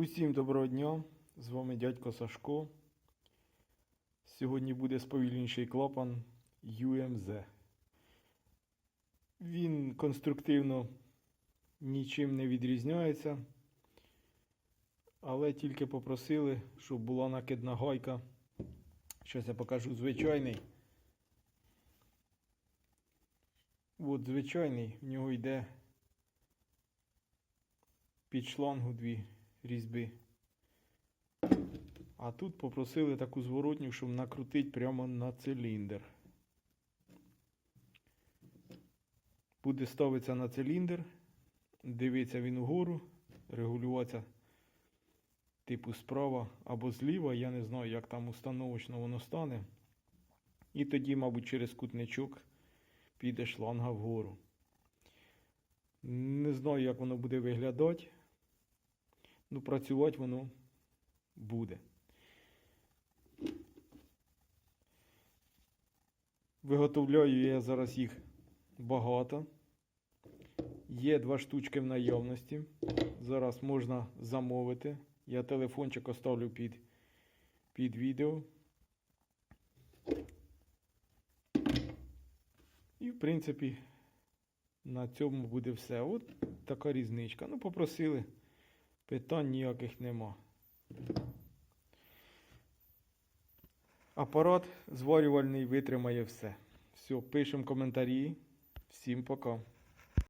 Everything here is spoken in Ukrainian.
Усім доброго дня! З вами дядько Сашко. Сьогодні буде сповільніший клапан UMZ. Він конструктивно нічим не відрізняється, але тільки попросили, щоб була накидна гайка. Щось я покажу звичайний. От звичайний, в нього йде під шлангу дві різьби. А тут попросили таку зворотню, щоб накрутити прямо на циліндр. Буде ставитися на циліндр, дивиться він угору, регулюватися типу справа або зліва. Я не знаю, як там установочно воно стане. І тоді, мабуть, через кутничок піде шланга вгору. Не знаю, як воно буде виглядати. Ну, працювати воно буде. Виготовляю я зараз їх багато. Є два штучки в наявності. Зараз можна замовити. Я телефончик оставлю під, під відео. І, в принципі, на цьому буде все. От така різничка. Ну, попросили. Питань ніяких нема. Апарат зварювальний витримає все. Все, пишемо коментарі. Всім пока.